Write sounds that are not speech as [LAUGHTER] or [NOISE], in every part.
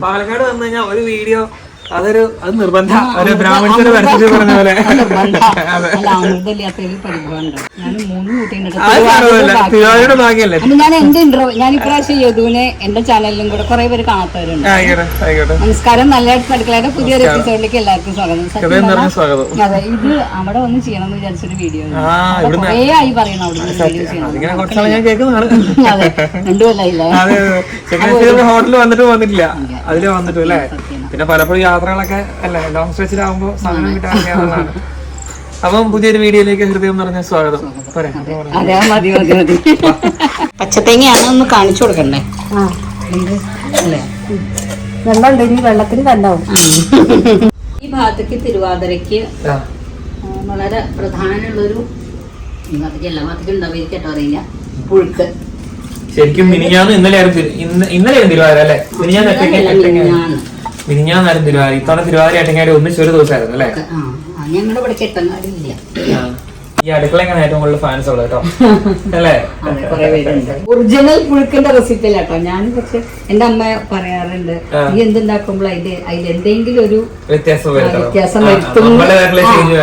പാലക്കാട് വന്നു കഴിഞ്ഞാൽ ഒരു വീഡിയോ അതൊരു അത് നിർബന്ധ. ഒരു ബ്രാഹ്മണത്തിന്റെ പരിസ്ഥിതി പറഞ്ഞ പോലെ. [LAUGHS] തിരുവാതിരയുടെ ഭാഗ്യല്ലേ ഞാൻ എന്റെ ഇന്റർവ്യൂ ഞാൻ ഇപ്രാവശ്യം യദുവിനെ എന്റെ ചാനലിലും കൂടെ കുറെ പേര് കാണാത്തവരുണ്ട്. നമസ്കാരം നല്ല അടുക്കളയുടെ പുതിയൊരു എപ്പിസോഡിലേക്ക് എല്ലാവർക്കും സ്വാഗതം. സ്വാഗതം. അതെ ഇത് അവിടെ ഒന്ന് ചെയ്യണം എന്ന് വിചാരിച്ചൊരു വീഡിയോ കുറേ ആയി പറയണം അവിടെ വീഡിയോ ചെയ്യണം. അതെ രണ്ടു കൊല്ലായില്ല? ഹോട്ടലിൽ വന്നിട്ട് വന്നിട്ടില്ല. അതിൽ വന്നിട്ടു അല്ലേ? പിന്നെ പലപ്പോഴും യാത്രകളൊക്കെ അല്ലേ ലോങ് സ്ട്രെച്ചിലാവുമ്പോ സാധനം കിട്ടാറുള്ളതാണ് അപ്പം പുതിയൊരു വീഡിയോയിലേക്ക് ഹൃദയം നിറഞ്ഞ സ്വാഗതം. പോരെ? അതെ മതി മതി മതി. പച്ചത്തേങ്ങയാണ് ഒന്ന് കാണിച്ചു കൊടുക്കണ്ടേ? വെള്ളം ഉണ്ടെങ്കിൽ വെള്ളത്തിന് കണ്ടാവും ഈ ഭാഗത്തേക്ക് തിരുവാതിരയ്ക്ക് വളരെ പ്രധാനമുള്ളൊരു എല്ലാ ഭാഗത്തേക്കും ഉണ്ടാവും കേട്ടോ അറിയില്ല. പുഴുക്ക്. ശരിക്കും മിനിഞ്ഞാന്ന് ഇന്നലെ ഇന്ന് ഇന്നലെ തിരുവാതിര അല്ലേ? മിനിഞ്ഞാന്ന് മിനിഞ്ഞാന്ന്. മിനിഞ്ഞാന്നായിരുന്നു തിരുവാതിര ഇത്തവണ തിരുവാതിര അട്ടങ്ങാടി ഒന്നിച്ച് ഒരു ദിവസമായിരുന്നു അല്ലേ? ആ ആ, ഞങ്ങളുടെ ഇവിടെ കെട്ടങ്ങാടില്ല ഈ അടുക്കള എങ്ങനെ ഏറ്റവും കൂടുതൽ ഫാൻസ് ഉള്ളത് കേട്ടോ. [LAUGHS] അല്ലേ? ഒറിജിനൽ പുഴുക്കിന്റെ റെസിപ്പി കേട്ടോ ഞാൻ പക്ഷെ എന്റെ അമ്മ പറയാറുണ്ട്. നീ എന്തുണ്ടാക്കുമ്പോൾ അതിന്റെ അതിൽ എന്തെങ്കിലും ഒരു വ്യത്യാസം. വ്യത്യാസം വരുത്തും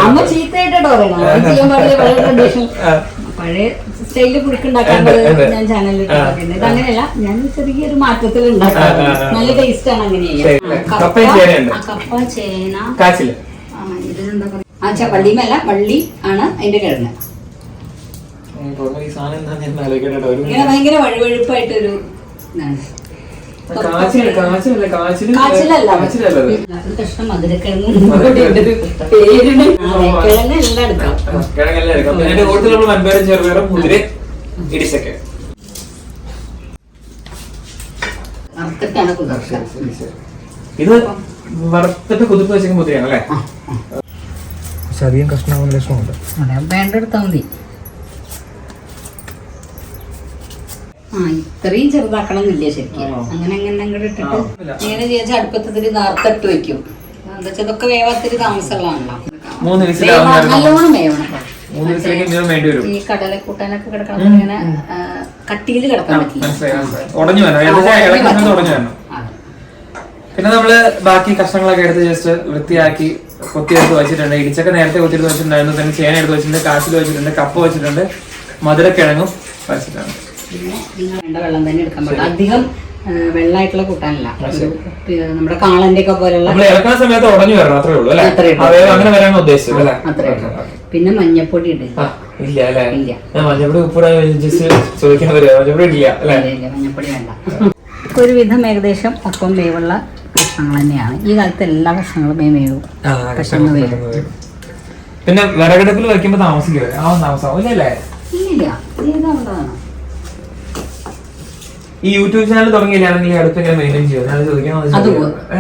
അമ്മ ചീത്തയായിട്ടോ പറയണം പഴയ സ്റ്റൈലിൽ ഉണ്ട്. ഞാൻ ചാനലിൽ. ഇത് അങ്ങനെയല്ല ഞാൻ ചെറിയൊരു മാറ്റത്തിൽ ഉണ്ടാക്കാം. നല്ല ടേസ്റ്റ് ആണ് അങ്ങനെയല്ല. കപ്പ ചേന. ഇതിനെന്താ പറയാ? ആ ച വള്ളിമല്ല വള്ളി ആണ് അതിന്റെ കിഴങ്ങ് ഭയങ്കര വഴുവഴുപ്പായിട്ടൊരു ഇതാണ്. കഷ്ണം മധുരക്കിഴങ്ങും കൂടി ഉണ്ട്. പേരിന് അതെ, കിഴങ്ങ് എല്ലാം എടുക്കാം. ആ, കിഴങ്ങെല്ലാം എടുക്കാം. പിന്നെ അതിന്റെ കൂട്ടത്തിലുള്ള വൻപയറും ചെറുപയറും മുതിര ഇടിച്ചൊക്കെ. ഇത് വറുത്തിട്ട് കുതിർത്ത് വെച്ചേക്കുന്ന മുതിരയാണ് അല്ലേ പക്ഷെ അധികം കഷ്ണമാകുന്ന ലക്ഷണമുണ്ട് വേണ്ട എടുത്താൽ മതി. ആ ഇത്രയും ചെറുതാക്കണം എന്നില്ല ശരിക്കും അങ്ങനെ അങ്ങനെ അങ്ങോട്ട് ഇട്ടിട്ട് ഇങ്ങനെ ചേച്ചി അടുപ്പത്തിൽ നേർത്തിട്ട് വെക്കും. എന്താ വെച്ചാൽ ഇതൊക്കെ വേവാത്തിരി താമസമുള്ളതാണല്ലോ. നല്ലോണം വേവണം. ഈ കടലക്കൂട്ടാനൊക്കെ കിടക്കണം ഇങ്ങനെ കട്ടിയിൽ കിടക്കാൻ പറ്റില്ല. പിന്നെ നമ്മൾ ബാക്കി കഷ്ണങ്ങളൊക്കെ എടുത്ത് ജസ്റ്റ് വൃത്തിയാക്കി കൊത്തിയെടുത്ത് വെച്ചിട്ടുണ്ട്. ഇടിച്ചൊക്കെ നേരത്തെ കൊത്തിയെടുത്ത് വെച്ചിട്ടുണ്ടായിരുന്നു. പിന്നെ ചേന എടുത്ത് വെച്ചിട്ടുണ്ട്. കാച്ചിൽ വെച്ചിട്ടുണ്ട്. കപ്പ വെച്ചിട്ടുണ്ട്. മധുരക്കിഴങ്ങും വെച്ചിട്ടുണ്ട്. പിന്നെ നിങ്ങൾ വേണ്ട വെള്ളം തന്നെ എടുക്കാൻ പാടില്ല. അധികം വെള്ളായിട്ടുള്ള വെള്ളമായിട്ടുള്ള കൂട്ടാനല്ല. നമ്മുടെ കാളന്റെ ഒക്കെ പോലെയുള്ള സമയത്ത് ഉടഞ്ഞു വരണം അത്രേ ഉള്ളൂ അങ്ങനെ വരാനാണ് ഉദ്ദേശിച്ചത് അത്രേ. പിന്നെ മഞ്ഞപ്പൊടി ഇടില്ല ഇല്ല അല്ലേ? മഞ്ഞപ്പൊടി ചോദിക്കാൻ മഞ്ഞപ്പൊടി ഇല്ല മഞ്ഞപ്പൊടി വേണ്ട. ഒരുവിധം ഏകദേശം അപ്പം വേവുള്ള കഷ്ണങ്ങൾ തന്നെയാണ്. ഈ കാലത്ത് എല്ലാ കഷ്ണങ്ങളും മേ വേവും. പെട്ടെന്ന് വേവും. പിന്നെ വിറകടുപ്പിൽ വെക്കുമ്പോ താമസിക്കില്ല ആ താമസം ഇല്ലല്ലേ. ഇല്ല ഇതാവുന്നതാണ് ഈ യൂട്യൂബ് ചാനൽ തുടങ്ങിയില്ലാണെങ്കിൽ അടുത്തെങ്ങനെ മെയിന്റെയിൻ ചെയ്യും ഞാൻ ചോദിക്കാൻ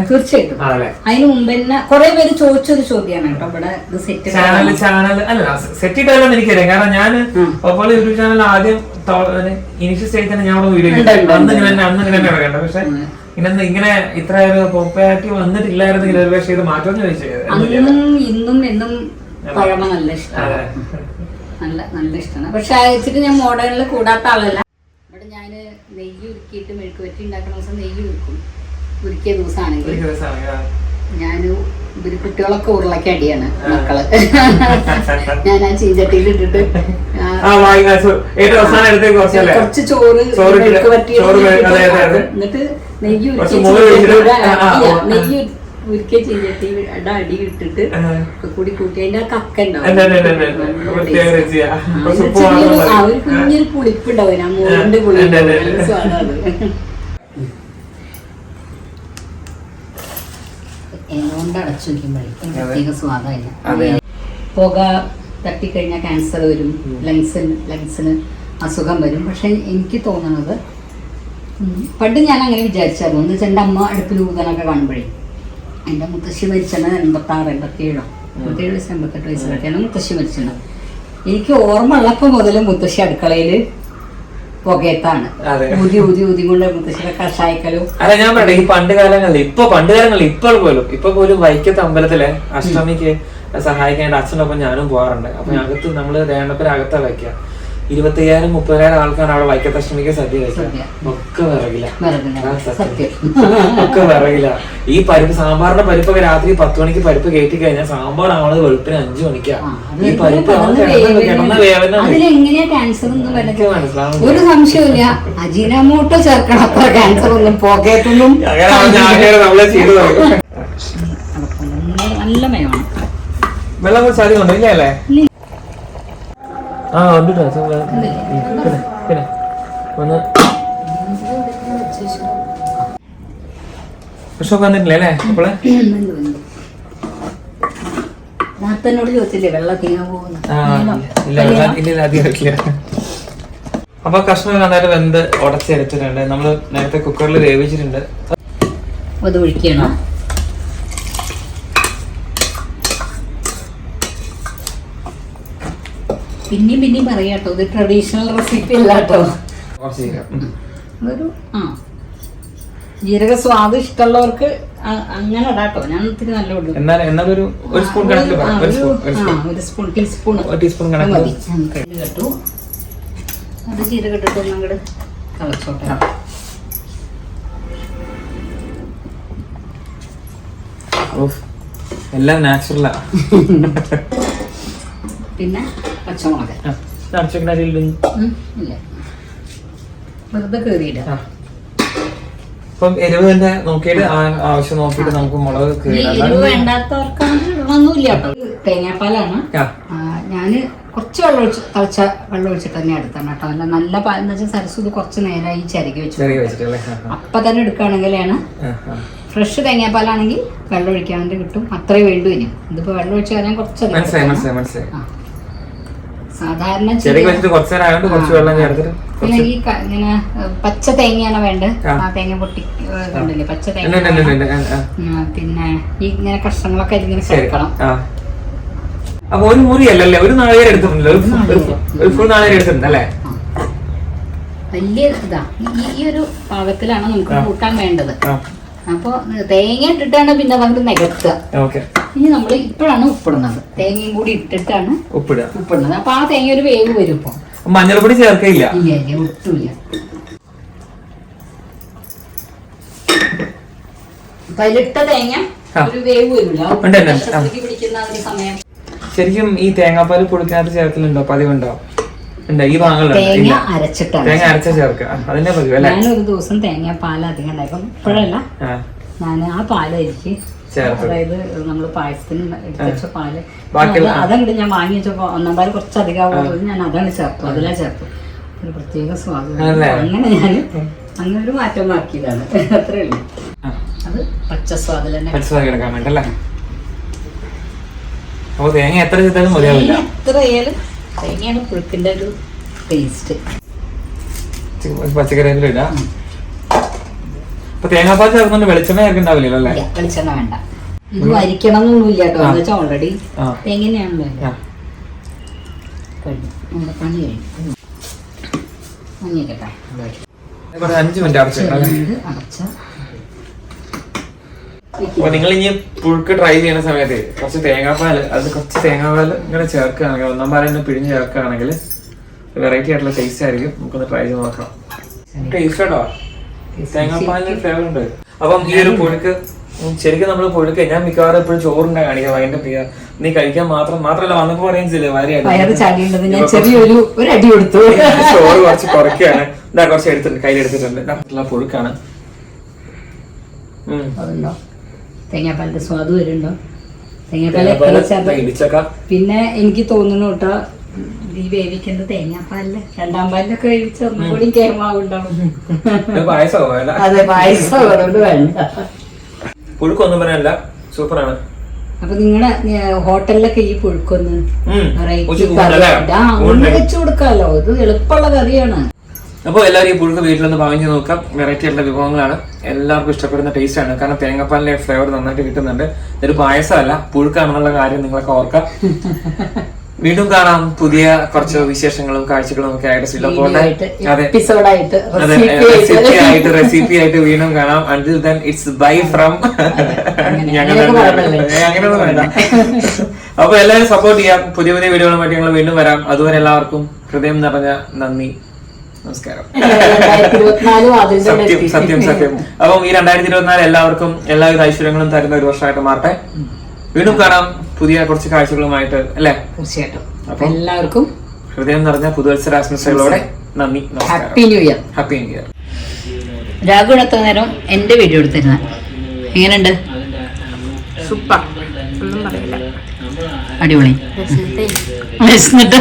തീർച്ചയായിട്ടും. അതിന് മുമ്പ് തന്നെ കുറെ പേര് ചോദിച്ചൊരു ചോദ്യമാണ് കേട്ടോ. ഇവിടെ സെറ്റ് ചാനൽ ചാനൽ അല്ല സെറ്റ് ഇട്ടാലും എനിക്കറിയാം. കാരണം ഞാൻ. അപ്പോൾ യൂട്യൂബ് ചാനൽ ആദ്യം ഇനിഷ്യൽ സ്റ്റേജിൽ തന്നെ ഞാൻ വീഡിയോ അന്ന്. ഇങ്ങനെ തന്നെ അന്ന് ഇങ്ങനെ തന്നെ ഇറങ്ങണ്ട പക്ഷെ ഇന്ന് ഇങ്ങനെ ഇത്ര ഒരു പോപ്പുലാരിറ്റി വന്നിട്ടില്ലായിരുന്നെങ്കിൽ ഒരു പക്ഷേ ഇത് മാറ്റം ചോദിച്ചത് ഇന്നും എന്നും പഴമ നല്ല ഇഷ്ടമാണ്. നല്ല നല്ല ഇഷ്ടമാണ്. പക്ഷെ അയച്ചിട്ട് ഞാൻ മോഡേണിൽ കൂടാത്ത ആളല്ല. ഇവിടെ ഞാൻ നെയ്യ് ഉരുക്കിയിട്ട് മെഴുക്ക് പറ്റി ഉണ്ടാക്കുന്ന ദിവസം നെയ്യ് ഉരുക്കും. ഉരുക്കിയ ദിവസമാണെങ്കിൽ. ഞാൻ ഇവർ കുട്ടികളൊക്കെ ഉരുളക്ക് അടിയാണ് മക്കൾ. [LAUGHS] ഞാൻ ആ ചീഞ്ചട്ടിയിൽ ഇട്ടിട്ട് കുറച്ച് ചോറ് മെഴുക്ക് പറ്റി ചോറ് മെ- അതെ, അതെ, അതെ. എന്നിട്ട് നെയ്യ് ഉരുക്കി ഉരുക്കിയ അടി ഇട്ടിട്ട് കൂടി കൂട്ടി അതിന്റെ കക്ക ഉണ്ടാവും. ഒരു ആ, പുളിപ്പ് സ്വാദാണ് അടച്ചു പ്രത്യേക സ്വാദമില്ല. പുക തട്ടിക്കഴിഞ്ഞാൽ ക്യാൻസർ വരും. ലങ്സിന് ലങ്സിന് അസുഖം വരും. പക്ഷെ എനിക്ക് തോന്നുന്നത് പണ്ട് ഞാൻ അങ്ങനെ വിചാരിച്ചായിരുന്നു. എന്ന് വെച്ചാൽ എന്റെ അമ്മ അടുപ്പിൽ ഊതനൊക്കെ കാണുമ്പോഴേ. എന്റെ മുത്തശ്ശി മരിച്ചത് എൺപത്തി ആറ് എൺപത്തി ഏഴോ എൺപത്തേഴ് വയസ്സ് എൺപത്തെട്ട് വയസ്സിലൊക്കെയാണ് മുത്തശ്ശി മരിച്ചത്. എനിക്ക് ഓർമ്മ ഉള്ളപ്പോൾ മുതൽ മുത്തശ്ശി അടുക്കളയിൽ പുകയത്താണ്. ഊതി ഊതി ഊതി കൊണ്ട് മുത്തശ്ശിയുടെ കഷായക്കലും. അല്ല ഞാൻ പറയട്ടെ ഈ പണ്ട് കാലങ്ങളിൽ ഇപ്പൊ പണ്ട് കാലങ്ങളിൽ ഇപ്പോൾ പോലും ഇപ്പൊ പോലും വൈക്കത്ത് അമ്പലത്തിലെ അഷ്ടമിക്ക് സഹായിക്കാൻ അച്ഛനൊപ്പം ഞാനും പോകാറുണ്ട്. അപ്പൊ അകത്ത് നമ്മൾ രേണ്ടപ്പര അകത്താ വയ്ക്കുക. ഇരുപത്തി അയ്യായിരം മുപ്പതിനായിരം ആൾക്കാണ് അവിടെ വൈക്കത്തശ്മിക്ക് സദ്യ സദ്യ. ഒക്കെ. സത്യം. [LAUGHS] ഒക്കെ വിറകില്ല ഈ പരിപ്പ് സാമ്പാറിന്റെ പരിപ്പൊക്കെ രാത്രി പത്ത് മണിക്ക് പരിപ്പ് കയറ്റി കഴിഞ്ഞാൽ സാമ്പാർ ആവണത് വെളുപ്പിന് അഞ്ചു മണിക്കാ. ഈ പരിപ്പ് ഒരു സംശയമില്ല അജീനമോട്ടോ ചേർക്കണം. അത്ര ക്യാൻസർ ഒന്നും തുടങ്ങും. നല്ല മയമാണ്. വെള്ളം കുറച്ച് അധികം ഉണ്ട് ഇല്ല. ആ ഉണ്ട് ഒന്ന് പക്ഷെ വന്നിട്ടില്ലേ അല്ലേ ഇല്ല. അപ്പൊ കഷ്ണം നന്നായിട്ട് വെന്ത് ഉടച്ചെടുത്തിട്ടുണ്ട്. നമ്മൾ നേരത്തെ കുക്കറിൽ വേവിച്ചിട്ടുണ്ട്. അത് ഒഴിക്കണം? പിന്നെയും പിന്നെയും പറയാട്ടോ ഇത് ട്രഡീഷണൽ റെസിപ്പി അല്ല കേട്ടോ. അതൊരു ആ. ജീരക സ്വാദ് ഇഷ്ടമുള്ളവർക്ക് അങ്ങനെ ഇടാട്ടോ ഞാൻ ഇത്തിരി നല്ല ഒരു സ്പൂൺ ടീസ്പൂൺ. മതി. കേട്ടു. അത് ജീരക ഇട്ടിട്ട് ഒന്ന് അങ്ങോട്ട് തിളച്ചോട്ടെ എല്ലാം നാച്ചുറലാ പിന്നെ? പച്ചമുളക്. അടിച്ചോക്കിനാരില്ല ഉം, ഇല്ല. വെറുതെ കയറിയിടുക അപ്പം എരിവ് തന്നെ നോക്കിയിട്ട് ആ- ആവശ്യം നോക്കിയിട്ട് നമുക്ക് മുളക് എരിവ് കേട്ടോ. തേങ്ങാപ്പാലാണ്. ഞാൻ കുറച്ച് വെള്ളം ഒഴിച്ച് തിളച്ച വെള്ളം ഒഴിച്ചിട്ട് തന്നെ എടുത്താണ് കേട്ടോ. അല്ല നല്ല പാൽ എന്ന് വെച്ചാൽ സരസ്വതി കുറച്ച് നേരമായി ചരകി വെച്ചു. അപ്പൊ തന്നെ എടുക്കുകയാണെങ്കിലാണ്. ഫ്രഷ് തേങ്ങാപ്പാലാണെങ്കിൽ വെള്ളം ഒഴിക്കാണ്ട് കിട്ടും. അത്രേ വേണ്ടു ഇനി. ഇതിപ്പോ വെള്ളം ഒഴിച്ച് കഴിഞ്ഞാൽ കുറച്ചധികം സാധാരണ ചെറിയ വെച്ചിട്ട് കുറച്ച് നേരം ആയതുകൊണ്ട് കുറച്ച് വെള്ളം ചേർത്തിട്ട് പിന്നെ ഈ ക- ഇങ്ങനെ പച്ച തേങ്ങയാണ് വേണ്ടത്. ആ. ആ തേങ്ങ പൊട്ടി ഏ, കണ്ടില്ലേ പച്ച ഉണ്ട്, തേങ്ങ ഇല്ല, ഉണ്ട്, ഇല്ല, ആ, ആ. പിന്നെ ഈ ഇങ്ങനെ കഷ്ണങ്ങളൊക്കെ ഇങ്ങനെ ശരി ചേർക്കണം. ആ. അപ്പൊ ഒരു മുറി അല്ലല്ലേ ഒരു നാളികേരം എടുത്തിട്ടുണ്ടല്ലോ? ഒരു ഫു- ഒരു ഫു- ഒരു ഫുൾ നാളികേരം എടുത്തിട്ടുണ്ടല്ലേ വലിയ ഇതാ ഈ- ഈ ഒരു പാകത്തിലാണ് നമുക്ക് ആ. കൂട്ടാൻ വേണ്ടത്. ആ. അപ്പൊ തേങ്ങ ഇട്ടിട്ടാണ് പിന്നെ നമുക്ക് നികത്തുക. ഓക്കെ. ഇനി നമ്മൾ ഇപ്പോഴാണ് ഉപ്പിടുന്നത്. തേങ്ങയും കൂടി ഇട്ടിട്ടാണ് ഉപ്പിടുക. ഉപ്പിടുന്നത്. അപ്പൊ ആ തേങ്ങ ഒരു വേവ് വരും ഇപ്പൊ. മഞ്ഞൾപ്പൊടി ചേർക്കില്ല ഇല്ല ഇല്ല ഒട്ടുമില്ല. പലിട്ട തേങ്ങ ഒരു വേവ് വരില്ല. പിടിക്കുന്ന ഒരു സമയം. ശരിക്കും ഈ തേങ്ങാപ്പാൽ പൊടിക്കാത്ത ചേർക്കലുണ്ടോ? പതിവുണ്ടോ? ഈ ഭാഗങ്ങളുണ്ട് തേങ്ങ അരച്ചിട്ടാണ് തേങ്ങ അരച്ച ചേർക്കുക. അതിന്റെ പതിവ് അല്ലേ? ഒരു ദിവസം തേങ്ങ പാൽ അധികം ഉണ്ടാക്കും ഇപ്പോഴല്ല. ഞാൻ ആ പാലായിരിക്കും. അതായത് നമ്മൾ പായസത്തിന് എടുത്ത പാൽ. അതങ്ങോട്ട് ഞാൻ വാങ്ങി വെച്ചപ്പോ ഒന്നാം പാൽ കുറച്ച് അധികം ഞാൻ അതാണ് ചേർത്തു. അതിലാ ചേർത്തു. ഒരു പ്രത്യേക സ്വാദം ആണല്ലേ? അങ്ങനെ ഞാൻ അങ്ങനെ ഒരു മാറ്റം ആക്കിയതാണ്. അത്രേ ഉള്ളൂ. അത് പച്ച സ്വാദിൽ തന്നെ വേണ്ടി തേങ്ങ എത്ര ചെയ്താലും മതിയാവില്ല. എത്ര ആയാലും തേങ്ങയാണ് പുഴുക്കിന്റെ ഒരു ടേസ്റ്റ് പച്ചക്കറി ഇടാം. അപ്പൊ തേങ്ങാപ്പാൽ ചേർന്നുകൊണ്ട് വെളിച്ചെണ്ണ ചേർക്കണ്ടാവില്ലല്ലോ അല്ലേ? വെളിച്ചെണ്ണ വേണ്ട. ഇത് വരിക്കണം എന്നൊന്നുമില്ല കേട്ടോ. എന്ന് വെച്ചാൽ ഓൾറെഡി ആ. കഴിഞ്ഞു. നമ്മുടെ പണി കഴിഞ്ഞു. മഞ്ഞിക്കട്ടെ അഞ്ച് മിനിറ്റ് അടച്ചു അപ്പൊ നിങ്ങൾ ഇനി പുഴുക്ക് ട്രൈ ചെയ്യുന്ന സമയത്ത് കുറച്ച് തേങ്ങാപ്പാൽ അത് കുറച്ച് തേങ്ങാപ്പാൽ ഇങ്ങനെ ചേർക്കുകയാണെങ്കിൽ ഒന്നാം പാലം ഇന്ന് പിഴിഞ്ഞ് ചേർക്കുകയാണെങ്കിൽ വെറൈറ്റി ആയിട്ടുള്ള ടേസ്റ്റ് ആയിരിക്കും. നമുക്കൊന്ന് ട്രൈ ചെയ്ത് നോക്കാം. ടേസ്റ്റ് കേട്ടോ തേങ്ങാപ്പാലിന് ഫ്ലേവർ ഉണ്ട്. അപ്പം ഈ ഒരു പുഴുക്ക് ശരിക്കും നമ്മൾ പുഴുക്ക് ഞാൻ മിക്കവാറും എപ്പോഴും ചോറുണ്ടാ കാണിക്കാം വൈകിട്ട് പ്രിയ. നീ കഴിക്കാൻ മാത്രം മാത്രമല്ല വന്നപ്പോ പറയുന്നില്ലേ ചെയ്യില്ലേ വയറ് വരെയായിട്ട് ചാടിയുള്ളത് ഞാൻ ചെറിയൊരു ഒരു അടി കൊടുത്തു. ചോറ് കുറച്ച് കുറയ്ക്കാണ് ഇതാ കുറച്ച് എടുത്തിട്ടുണ്ട് കയ്യിലെടുത്തിട്ടുണ്ട് പുഴുക്കാണ്. അതുണ്ടോ? തേങ്ങാപ്പാലിന്റെ സ്വാദ് വരുന്നുണ്ടോ? തേങ്ങാപ്പാൽ പിന്നെ എനിക്ക് തോന്നുന്നു കേട്ടോ ഈ വേവിക്കുന്നത് തേങ്ങാപ്പാലിൽ രണ്ടാം പാലിലൊക്കെ വേവിച്ച ഒന്നും കൂടി കേമാവുണ്ടാവും ഇത് പായസമോ വേണ്ട അതെ പായസം അതുകൊണ്ട് വേണ്ട. പുഴുക്കൊന്നും പറയാനല്ല. സൂപ്പറാണ്. അപ്പൊ നിങ്ങളുടെ ഹോട്ടലിലൊക്കെ ഈ പുഴുക്കൊന്ന് വെച്ചു കൊടുക്കാലോ. ഇത് എളുപ്പമുള്ള കറിയാണ്. അപ്പോൾ എല്ലാവരും ഈ പുഴുക്ക് വീട്ടിലൊന്ന് വാങ്ങിച്ച് നോക്കാം. വെറൈറ്റി ആയിട്ടുള്ള വിഭവങ്ങളാണ്. എല്ലാവർക്കും ഇഷ്ടപ്പെടുന്ന ടേസ്റ്റ് ആണ്. കാരണം തേങ്ങാപ്പാലിന്റെ ഫ്ലേവർ നന്നായിട്ട് കിട്ടുന്നുണ്ട്. ഇതൊരു പായസമല്ല. പുഴുക്കാണെന്നുള്ള കാര്യം നിങ്ങളൊക്കെ ഓർക്കാം. [LAUGHS] വീണ്ടും കാണാം. പുതിയ കുറച്ച് വിശേഷങ്ങളും കാഴ്ചകളും ഒക്കെ ആയിട്ട് റെസിപ്പി ആയിട്ട് റെസിപ്പി ആയിട്ട് വീണ്ടും കാണാം. Until then it's bye from. ഞങ്ങൾ? അങ്ങനെയൊന്നും വേണ്ട. അപ്പൊ എല്ലാവരും സപ്പോർട്ട് ചെയ്യാം. പുതിയ പുതിയ വീഡിയോകളുമായിട്ട് ഞങ്ങൾ വീണ്ടും വരാം. അതുവരെ എല്ലാവർക്കും ഹൃദയം നിറഞ്ഞ നന്ദി. നമസ്കാരം. സത്യം സത്യം സത്യം. അപ്പം ഈ രണ്ടായിരത്തി ഇരുപത്തിനാല് എല്ലാവർക്കും എല്ലാവിധ ഐശ്വര്യങ്ങളും തരുന്ന ഒരു വർഷമായിട്ട് മാറട്ടെ. വീണ്ടും കാണാം. പുതിയ കുറച്ച് കാഴ്ചകളുമായിട്ട് അല്ലേ? തീർച്ചയായിട്ടും. അപ്പം എല്ലാവർക്കും ഹൃദയം നിറഞ്ഞ പുതുവത്സരാശംസകളോടെ നന്ദി happy new year happy new year Raghu എത്ര നേരം എന്റെ വീഡിയോ എടുത്തിരുന്ന? എങ്ങനെയുണ്ട്? സൂപ്പർ. ഒന്നും പറയില്ല അടിപൊളി വിശന്നിട്ട്